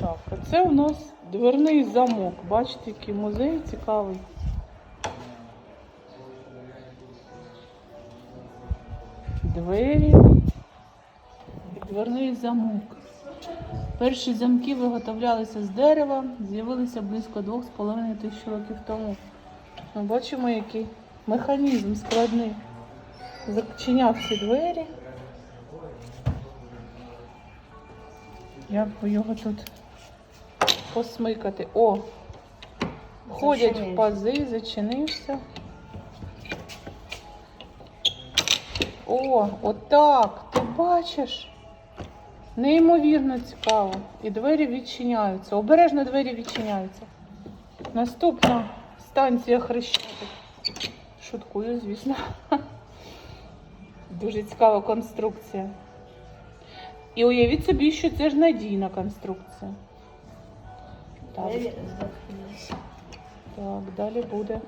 Так, це у нас дверний замок. Бачите, який музей цікавий. Двері дверний замок. Перші замки виготовлялися з дерева, з'явилися близько 2,5 тисяч років тому. Ми бачимо, який механізм складний. Зачиняв ці двері. Як би його тут посмикати? О! Ходять в пази, зачинився. О, отак. Ти бачиш? Неймовірно цікаво. І двері відчиняються. Обережно двері відчиняються. Наступна станція Хрещатик. Шуткую, звісно. Дуже цікава конструкція. І уявіть собі, що це ж надійна конструкція. Так, далі буде.